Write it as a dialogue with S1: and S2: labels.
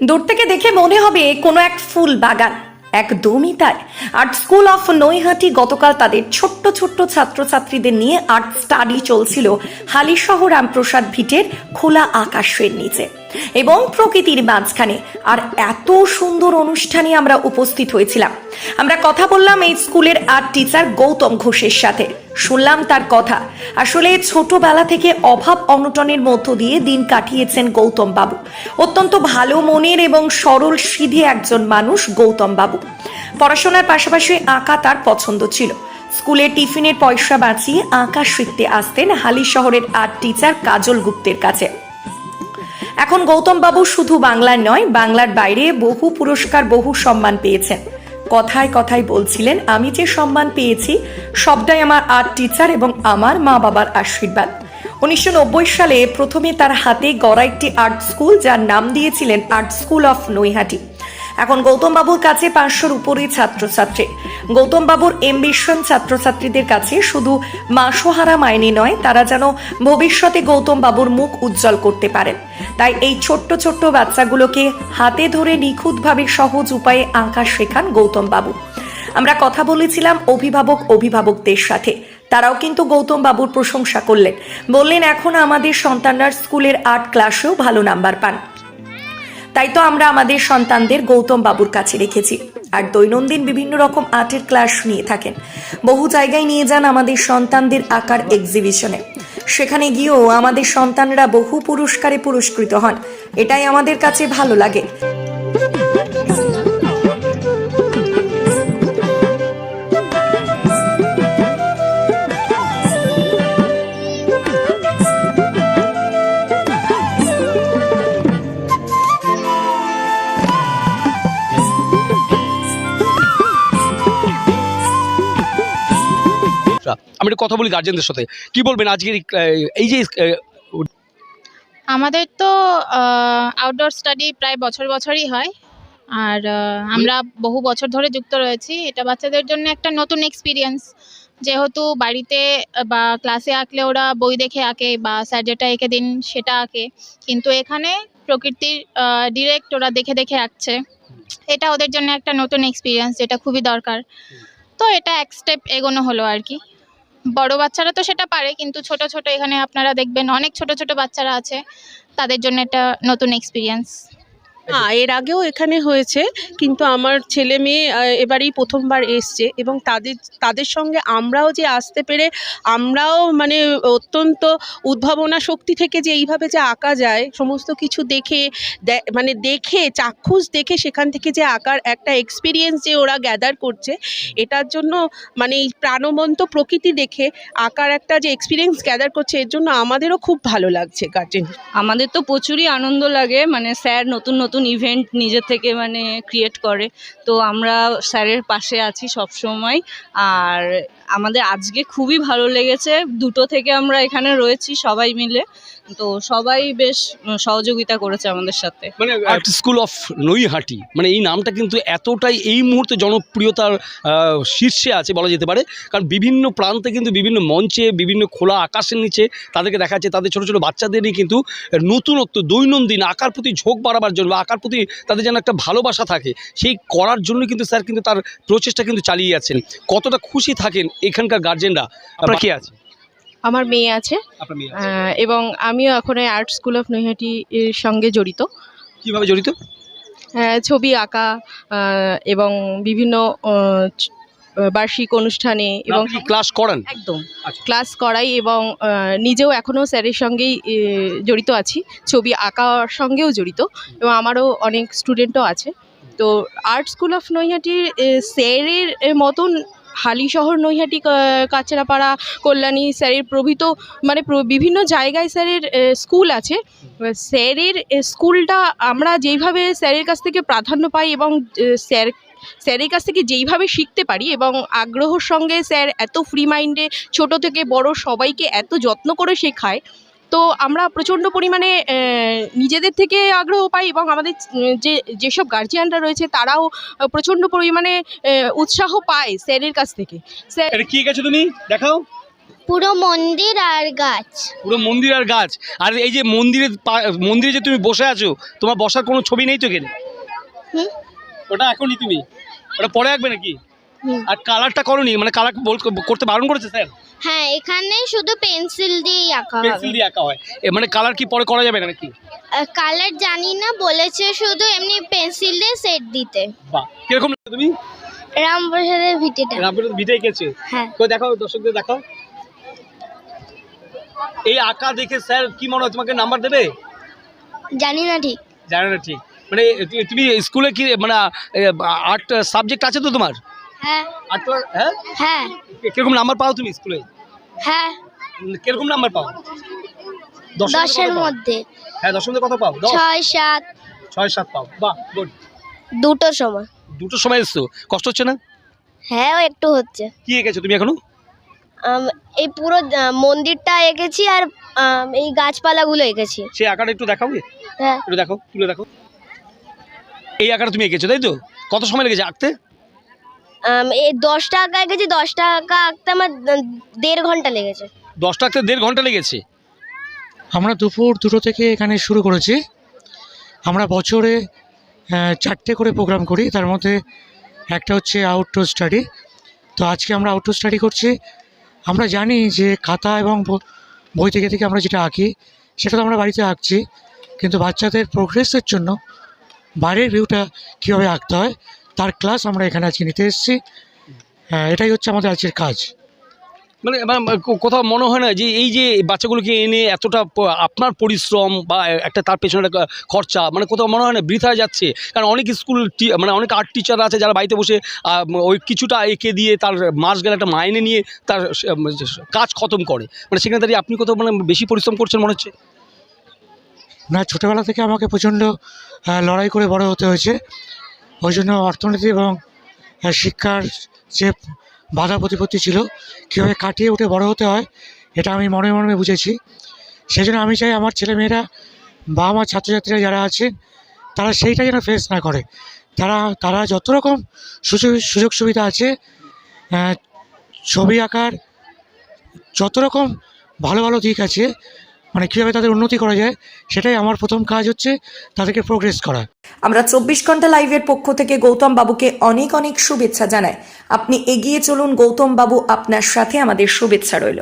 S1: দূর থেকে দেখে মনে হবে কোনো এক ফুল বাগান একদমই তাই আর্ট স্কুল অফ নৈহাটি গতকাল তাদের ছোট্ট ছোট্ট ছাত্রছাত্রীদের নিয়ে আর্ট স্টাডি চলছিল হালিশহ রামপ্রসাদ ভিটের খোলা আকাশের নিচে। এবং প্রকৃতির মাঝখানে। আর এত সুন্দর অনুষ্ঠানে আমরা উপস্থিত হয়েছিলাম। আমরা কথা বললাম এই স্কুলের আর্ট টিচার গৌতম ঘোষের সাথে। শুনলাম তার কথা। আসলে ছোটবেলা থেকে অভাব অনটনের মধ্য দিয়ে দিন কাটিয়েছেন গৌতম বাবু। অত্যন্ত ভালো মনের এবং সরল সিধে একজন মানুষ গৌতম বাবু। পড়াশোনার পাশাপাশি আঁকা তার পছন্দ ছিল। স্কুলে টিফিনের পয়সা বাঁচিয়ে আঁকা শিখতে আসতেন হালি শহরের আর্ট টিচার কাজল গুপ্তের কাছে। এখন গৌতম বাবু শুধু বাংলার নয়, বাংলার বাইরে বহু পুরস্কার, বহু সম্মান পেয়েছেন। কথায় কথায় বলছিলেন, আমি যে সম্মান পেয়েছি, সবটাই আমার আর্ট টিচার এবং আমার মা বাবার আশীর্বাদ। উনিশশো নব্বই সালে প্রথমে তার হাতে গড়া একটি আর্ট স্কুল, যার নাম দিয়েছিলেন আর্ট স্কুল অফ নৈহাটি। এখন গৌতম বাবুর কাছে পাঁচশোর উপরে ছাত্রছাত্রী। গৌতম বাবুর এমবিশন ছাত্রছাত্রীদের কাছে শুধু মাসোহারা মাইনে নয়, তারা যেন ভবিষ্যতে গৌতম বাবুর মুখ উজ্জ্বল করতে পারেন। তাই এই ছোট্ট ছোট্ট বাচ্চাগুলোকে হাতে ধরে নিখুঁতভাবে সহজ উপায়ে আঁকা শেখান গৌতম বাবু। আমরা কথা বলেছিলাম অভিভাবক অভিভাবকদের সাথে। তারাও কিন্তু গৌতম বাবুর প্রশংসা করলেন। বললেন, এখন আমাদের সন্তানরা স্কুলের আর্ট ক্লাসেও ভালো নাম্বার পান। তাই তো আমরা আমাদের সন্তানদের গৌতম বাবুর কাছে রেখেছি। আর দৈনন্দিন বিভিন্ন রকম আর্টের ক্লাস নিয়ে থাকেন। বহু জায়গায় নিয়ে যান আমাদের সন্তানদের আঁকার এক্সিবিশনে সেখানে গিয়েও আমাদের সন্তানরা বহু পুরস্কারে পুরস্কৃত হন। এটাই আমাদের কাছে ভালো লাগে।
S2: আচ্ছা, আমি একটু কথা বলি গার্জেনদের সাথে। কি বলবেন আজকের এই, যে
S3: আমাদের তো আউটডোর স্টাডি প্রায় বছর বছরই হয়। আর আমরা বহু বছর ধরে যুক্ত রয়েছি। এটা বাচ্চাদের জন্য একটা নতুন এক্সপিরিয়েন্স যেহেতু বাড়িতে বা ক্লাসে আঁকলে ওরা বই দেখে আঁকে বা স্যার যেটা এঁকে দিন সেটা আঁকে। কিন্তু এখানে প্রকৃতির ডিরেক্ট ওরা দেখে দেখে আঁকছে। এটা ওদের জন্য একটা নতুন এক্সপিরিয়েন্স যেটা খুবই দরকার। তো এটা এক স্টেপ এগোনো হলো আর কি। বড় বাচ্চারা তো সেটা পারে, কিন্তু ছোট ছোট এখানে আপনারা দেখবেন অনেক ছোট ছোট বাচ্চারা আছে, তাদের জন্য একটা নতুন এক্সপিরিয়েন্স
S4: না, এর আগেও এখানে হয়েছে, কিন্তু আমার ছেলে মেয়ে এবারেই প্রথমবার এসছে এবং তাদের তাদের সঙ্গে আমরাও যে আসতে পেরে, আমরাও মানে অত্যন্ত উদ্ভাবনা শক্তি থেকে যে এইভাবে যে আঁকা যায়, সমস্ত কিছু দেখে মানে দেখে, চাক্ষুষ দেখে সেখান থেকে যে আঁকার একটা এক্সপিরিয়েন্স যে ওরা গ্যাদার করছে, এটার জন্য মানে এই প্রাণবন্ত প্রকৃতি দেখে আঁকার একটা যে এক্সপিরিয়েন্স গ্যাদার করছে, এর জন্য আমাদেরও খুব ভালো লাগছে গার্জেন
S5: আমাদের তো প্রচুরই আনন্দ লাগে মানে স্যার নতুন নতুন ইভেন্ট নিজে থেকে মানে ক্রিয়েট করে। তো আমরা স্যারের পাশে আছি সব সময় আর আমাদের আজকে খুবই ভালো লেগেছে। দুটো থেকে আমরা এখানে রয়েছি সবাই মিলে। তো সবাই বেশ সহযোগিতা করেছে আমাদের সাথে।
S2: মানে আর্ট স্কুল অফ নৈহাটি মানে এই নামটা কিন্তু এতটাই এই মুহূর্তে জনপ্রিয়তার শীর্ষে আছে বলা যেতে পারে। কারণ বিভিন্ন প্রান্তে কিন্তু বিভিন্ন মঞ্চে বিভিন্ন খোলা আকাশের নিচে তাদেরকে দেখা যাচ্ছে। তাদের ছোটো ছোটো বাচ্চাদেরই কিন্তু নতুনত্ব দৈনন্দিন আঁকার প্রতি ঝোঁক বাড়াবার জন্য বা আঁকার প্রতি তাদের যেন একটা ভালোবাসা থাকে সেই করার জন্য কিন্তু স্যার কিন্তু তার প্রচেষ্টা কিন্তু চালিয়ে যাচ্ছেন। কতটা খুশি থাকেন এখানকার গার্জেনরা আপনার কি আছে?
S6: আমার মেয়ে আছে। এবং আমিও এখন এই আর্ট স্কুল অফ নৈহাটি এর সঙ্গে জড়িত।
S2: কীভাবে জড়িত?
S6: ছবি আঁকা এবং বিভিন্ন বার্ষিক অনুষ্ঠানে এবং
S2: ক্লাস করান?
S6: একদম।
S2: আচ্ছা।
S6: ক্লাস করাই এবং নিজেও এখনও স্যারের সঙ্গেই জড়িত আছি। ছবি আঁকার সঙ্গেও জড়িত এবং আমারও অনেক স্টুডেন্টও আছে। তো আর্ট স্কুল অফ নৈহাটির স্যারের মতন হালি শহর নৈহাটি কাচরাপাড়া, কল্যাণী স্যারের প্রভৃত মানে বিভিন্ন জায়গায় স্যারের স্কুল আছে। স্যারের স্কুলটা আমরা যেইভাবে স্যারের কাছ থেকে প্রাধান্য পাই এবং স্যার, স্যারের কাছ থেকে যেইভাবে শিখতে পারি এবং আগ্রহর সঙ্গে স্যার এত ফ্রি মাইন্ডে ছোট থেকে বড় সবাইকে এত যত্ন করে শেখায় তো আমরা প্রচণ্ড পরিমাণে নিজেদের থেকে আগ্রহ পাই এবং আমাদের যে যেসব গার্জিয়ানরা রয়েছে তারাও প্রচণ্ড পরিমাণে উৎসাহ পায় স্যারের কাছ থেকে। স্যার
S2: কি গেছো তুমি? দেখাও।
S7: পুরো মন্দির আর গাছ।
S2: পুরো মন্দির আর গাছ। আর এই যে মন্দিরের পা- মন্দিরে যে তুমি বসে আছো তোমার বসার কোনো ছবি নেই তো এখানে? ওটা এখনই তুমি? ওটা পরে আঁকবে নাকি? আর কালারটা করনি মানে কালার করতে বারণ করেছে স্যার?
S7: হ্যাঁ এখানে শুধু পেন্সিল দিয়েই আঁকা
S2: পেন্সিল
S7: হবে
S2: দিয়ে আঁকা হয়। এ মানে কালার কি পরে করা যাবে না নাকি
S7: কালার জানি না বলেছে শুধু এমনি পেন্সিল দিয়ে সেট দিতে।
S2: বাহ কীরকম লাগছে তুমি?
S7: রামপ্রসাদের ভিটিটা
S2: রামপুরের ভিটে এঁকেছে?
S7: হ্যাঁ।
S2: তো দেখাও দর্শকদের দেখো এই আঁকা দেখে স্যার কি মনে হয় তোমাকে নাম্বার দেবে?
S7: জানি না ঠিক।
S2: জানে না ঠিক। মানে তুমি স্কুলে কি মানে আর্ট সাবজেক্ট আছে তো তোমার?
S7: হ্যাঁ।
S2: হ্যাঁ?
S7: হ্যাঁ।
S2: কীরকম নাম্বার পাও তুমি স্কুলে?
S7: হ্যাঁ।
S2: কীরকম নাম্বার পাও? দশের মধ্যে হ্যাঁ দশের মধ্যে কত পাও?
S7: ছয় সাত।
S2: ছয় সাত পাও। বাহ গুড
S7: দুটো সময়।
S2: দুটো সময় এসছো? কষ্ট হচ্ছে না?
S7: হ্যাঁ একটু হচ্ছে।
S2: কি এঁকেছো তুমি এখনও?
S7: এই পুরো মন্দিরটা এঁকেছি আর এই গাছপালাগুলো এঁকেছি।
S2: সেই আঁকাটা একটু দেখাবে
S7: হ্যাঁ।
S2: একটু দেখো তুলে দেখো এই আঁকাটা তুমি এঁকেছো তাই তো? কত সময় লেগেছে আঁকতে?
S7: এই দশ টাকা এঁকেছি দশ টাকা আঁকতে আমার দেড় ঘণ্টা লেগেছে।
S2: দশটা আঁকতে দেড় ঘণ্টা লেগেছে?
S8: আমরা দুপুর দুটো থেকে এখানে শুরু করেছি। আমরা বছরে চারটে করে প্রোগ্রাম করি। তার মধ্যে একটা হচ্ছে আউটডোর স্টাডি তো আজকে আমরা আউটডোর স্টাডি করছি। আমরা জানি যে খাতা এবং বই থেকে থেকে আমরা যেটা আঁকি সেটা তো আমরা বাড়িতে আঁকছি। কিন্তু বাচ্চাদের প্রোগ্রেসের জন্য বাইরের ভিউটা কীভাবে আঁকতে হয় তার ক্লাস আমরা এখানে আজকে নিতে এসেছি। আহ, এটাই হচ্ছে আমাদের আজকের কাজ।
S2: মানে মানে কোথাও মনে হয় না যে এই যে বাচ্চাগুলোকে এনে এতটা আপনার পরিশ্রম বা একটা তার পেছনে একটা খরচা মানে কোথাও মনে হয় না বৃথা যাচ্ছে। কারণ অনেক স্কুল মানে অনেক আর্ট টিচার আছে যারা বাড়িতে বসে ওই কিছুটা এঁকে দিয়ে তার মাস গেলে একটা মাইনে নিয়ে তার কাজ খতম করে। মানে সেখানে দাঁড়িয়ে আপনি কোথাও মানে বেশি পরিশ্রম করছেন মনে হচ্ছে?
S8: না ছোটোবেলা থেকে আমাকে প্রচণ্ড লড়াই করে বড় হতে হয়েছে। ওই জন্য অর্থনীতি এবং শিক্ষার যে বাধা প্রতিপত্তি ছিল, কীভাবে কাটিয়ে উঠে বড় হতে হয়, এটা আমি মনে মনে বুঝেছি। সেই জন্য আমি চাই আমার ছেলেমেয়েরা বা আমার ছাত্রছাত্রীরা যারা আছে তারা সেইটা যেন ফেস না করে। তারা তারা যত রকম সুযোগ সুযোগ সুবিধা আছে ছবি আঁকার যত রকম ভালো ভালো দিক আছে মানে কীভাবে তাদের উন্নতি করা যায়, সেটাই আমার প্রথম কাজ হচ্ছে তাদেরকে প্রোগ্রেস করা।
S1: আমরা চব্বিশ ঘণ্টা লাইভের পক্ষ থেকে গৌতম বাবুকে অনেক অনেক শুভেচ্ছা জানাই। আপনি এগিয়ে চলুন, গৌতম বাবু আপনার সাথে আমাদের শুভেচ্ছা রইল।